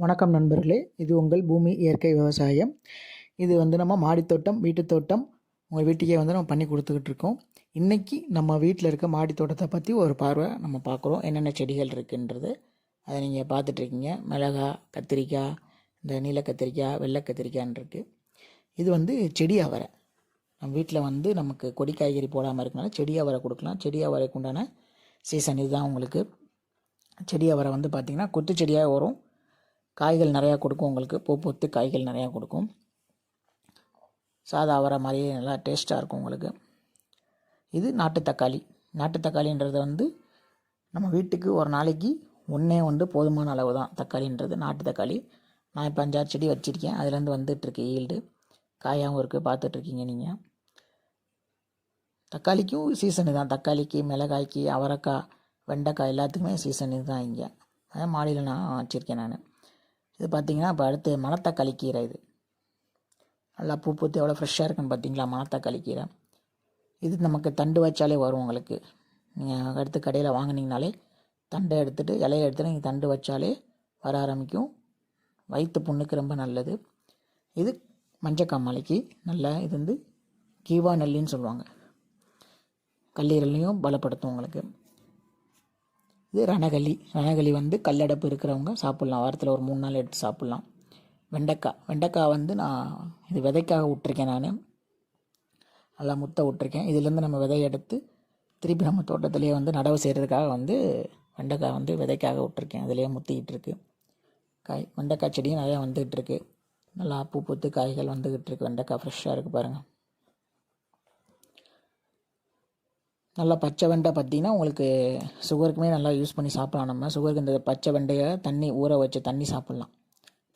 வணக்கம் நண்பர்களே. இது உங்கள் பூமி இயற்கை விவசாயம். இது வந்து நம்ம மாடித்தோட்டம் வீட்டுத் தோட்டம் உங்கள் வீட்டுக்கே வந்து நம்ம பண்ணி கொடுத்துக்கிட்டு இருக்கோம். இன்றைக்கி நம்ம வீட்டில் இருக்க மாடித்தோட்டத்தை பற்றி ஒரு பார்வை நம்ம பார்க்குறோம். என்னென்ன செடிகள் இருக்குன்றது அதை நீங்கள் பார்த்துட்ருக்கீங்க மிளகா கத்திரிக்காய் இந்த நீல கத்திரிக்காய் வெள்ளை கத்திரிக்காய்ன்னு இருக்குது இது வந்து செடி அவரை. நம்ம வீட்டில் வந்து நமக்கு கொடி காய்கறி போடாமல் இருக்கனால செடி அவரை கொடுக்கலாம். செடி அவரைக்கு உண்டான சீசன் இதுதான் உங்களுக்கு. செடி அவரை வந்து பார்த்திங்கன்னா கொத்து செடியாக வரும். காய்கள் நிறையா கொடுக்கும் உங்களுக்கு. பூ பூத்து காய்கள் நிறையா கொடுக்கும். சாதா அவரை மாதிரியே நல்லா டேஸ்ட்டாக இருக்கும் உங்களுக்கு. இது நாட்டு தக்காளி. நாட்டு தக்காளின்றது வந்து நம்ம வீட்டுக்கு ஒரு நாளைக்கு ஒன்றே வந்து போதுமான அளவு தான் தக்காளின்றது நாட்டு தக்காளி. நான் இப்போ அஞ்சாறு செடி வச்சுருக்கேன். அதுலேருந்து வந்துட்டுருக்கு ஈல்டு காயாகவும் இருக்குது பார்த்துட்ருக்கீங்க நீங்கள் தக்காளிக்கும் சீசனு தான். தக்காளிக்கு மிளகாய்க்கு அவரைக்காய் வெண்டைக்காய் எல்லாத்துக்குமே சீசன் இதுதான் இங்கே. அதான் மாடியில் நான் வச்சுருக்கேன் நான். இது பார்த்தீங்கன்னா இப்போ அடுத்து மணத்தக்காளி கீரை இது. நல்லா பூ பூத்து எவ்வளோ ஃப்ரெஷ்ஷாக இருக்குன்னு பார்த்தீங்களா மணத்தக்காளி கீரை. இது நமக்கு தண்டு வச்சாலே வரும் உங்களுக்கு. நீங்கள் அடுத்து கடையில் வாங்கினீங்கனாலே தண்டை எடுத்துகிட்டு இலையை எடுத்துகிட்டு நீங்கள் தண்டு வச்சாலே வர ஆரம்பிக்கும். வயிற்று புண்ணுக்கு ரொம்ப நல்லது. இது மஞ்சக்காமலைக்கு நல்லா இது வந்து கீவா நெல்லின்னு சொல்லுவாங்க. கல்லீரலையும் பலப்படுத்தும் உங்களுக்கு. இது ரணகளி. ரணகளி வந்து கல்லடப்பு இருக்கிறவங்க சாப்பிட்லாம். வாரத்தில் ஒரு மூணு நாள் எடுத்து சாப்பிட்லாம். வெண்டைக்காய். வெண்டைக்காய் வந்து நான் இது விதைக்காக விட்ருக்கேன் நான். நல்லா முத்தை விட்ருக்கேன் இதுலேருந்து நம்ம விதையை எடுத்து திருப்பி நம்ம தோட்டத்திலே வந்து நடவு செய்கிறதுக்காக வந்து வெண்டைக்காய் வந்து விதைக்காக விட்ருக்கேன் அதிலேயே முத்திக்கிட்டு இருக்கு. காய் வெண்டைக்காய் செடியும் நிறையா வந்துக்கிட்டு இருக்கு. நல்லா பூ பூத்து காய்கள் வந்துக்கிட்டு இருக்கு. வெண்டைக்காய் ஃப்ரெஷ்ஷாக இருக்குது பாருங்கள் நல்லா பச்சை வெண்டை பார்த்திங்கன்னா உங்களுக்கு சுகருக்குமே நல்லா யூஸ் பண்ணி சாப்பிட்லாம் நம்ம. சுகருக்கு இந்த பச்சை வெண்டையை தண்ணி ஊற வச்சு தண்ணி சாப்பிட்லாம்.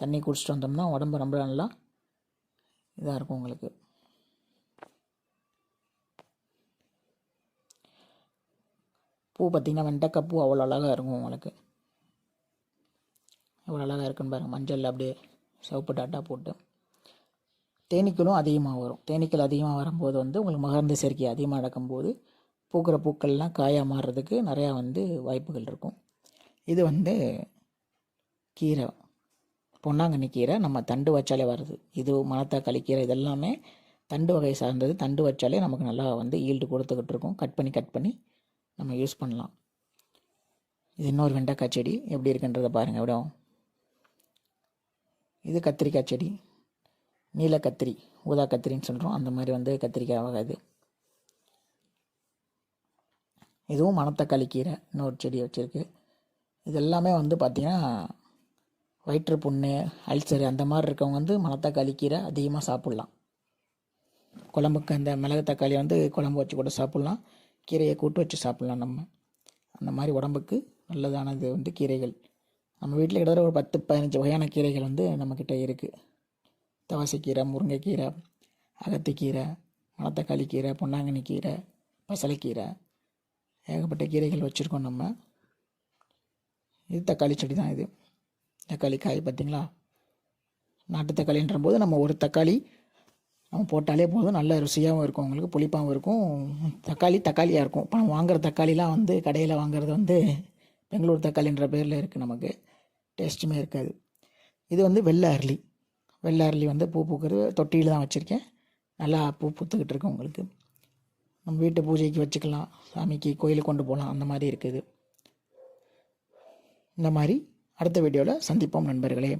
தண்ணி குடிச்சிட்டு வந்தோம்னா உடம்பு ரொம்ப நல்லா இதாக இருக்கும் உங்களுக்கு. பூ பார்த்திங்கன்னா வெண்டைக்காய் பூ அவ்வளோ அழகாக இருக்கும் உங்களுக்கு. எவ்வளோ அழகாக இருக்குன்னு பாருங்கள் மஞ்சள் அப்படியே சிவப்பு டாட்டா போட்டு. தேனீக்களும் அதிகமாக வரும். தேனீக்கள் அதிகமாக வரும்போது வந்து உங்களுக்கு மகர்ந்த சேர்க்கை அதிகமாக நடக்கும்போது பூக்கிற பூக்கள்லாம் காயாக மாறுறதுக்கு நிறையா வந்து வாய்ப்புகள் இருக்கும். இது வந்து கீரை பொன்னாங்கண்ணி கீரை நம்ம தண்டு வச்சாலே வருது இது மணத்தக்காளி கீரை இதெல்லாமே தண்டு வகை சார்ந்தது. தண்டு வச்சாலே நமக்கு நல்லா வந்து ஈல்டு கொடுத்துக்கிட்டு இருக்கும். கட் பண்ணி கட் பண்ணி நம்ம யூஸ் பண்ணலாம். இது இன்னொரு வெண்டைக்காய் செடி. எப்படி இருக்குன்றதை பாருங்கள் விட இது கத்திரிக்காய் செடி. நீல கத்திரி ஊதா கத்திரின்னு சொல்கிறோம் அந்த மாதிரி வந்து கத்திரிக்காய் வகை இது இதுவும் மணத்தக்காளி கீரை இன்னொரு செடி வச்சுருக்கு. இது எல்லாமே வந்து பார்த்திங்கன்னா வயிற்று புண்ணு அல்சரு அந்த மாதிரி இருக்கவங்க வந்து மணத்தக்காளி கீரை அதிகமாக சாப்பிட்லாம். குழம்புக்கு அந்த மிளகு தக்காளி வந்து குழம்பு வச்சு கூட சாப்பிட்லாம். கீரையை கூட்டு வச்சு சாப்பிட்லாம் நம்ம. அந்த மாதிரி உடம்புக்கு நல்லதானது வந்து கீரைகள். நம்ம வீட்டில் கிட்டத்தட்ட ஒரு பத்து பதினஞ்சு வகையான கீரைகள் வந்து நம்மக்கிட்ட இருக்குது தவசைக்கீரை முருங்கைக்கீரை அகத்திக்கீரை மணத்தக்காளி கீரை பொன்னாங்கண்ணி கீரை பசலைக்கீரை ஏகப்பட்ட கீரைகள் வச்சுருக்கோம் நம்ம. இது தக்காளி செடி தான் இது. தக்காளி காய் பார்த்திங்களா? நாட்டு தக்காளின்ற போது நம்ம ஒரு தக்காளி நம்ம போட்டாலே போதும். நல்ல ருசியாகவும் இருக்கும். உங்களுக்கு புளிப்பாகவும் இருக்கும். தக்காளி தக்காளியாக இருக்கும். இப்போ நம்ம வாங்குகிற தக்காளிலாம் வந்து கடையில் வாங்குறது வந்து பெங்களூர் தக்காளின்ற பேரில் இருக்குது நமக்கு. டேஸ்ட்டுமே இருக்காது. இது வந்து வெள்ளை அரளி. வெள்ளை அரளி வந்து பூ பூக்கிறது தொட்டியில் தான் வச்சுருக்கேன். நல்லா பூ பூத்துக்கிட்டு இருக்கு உங்களுக்கு. நம்ம வீட்டு பூஜைக்கு வச்சுக்கலாம். சாமிக்கு கோயிலுக்கு கொண்டு போகலாம். அந்த மாதிரி இருக்குது. இந்த மாதிரி அடுத்த வீடியோவில் சந்திப்போம் நண்பர்களே.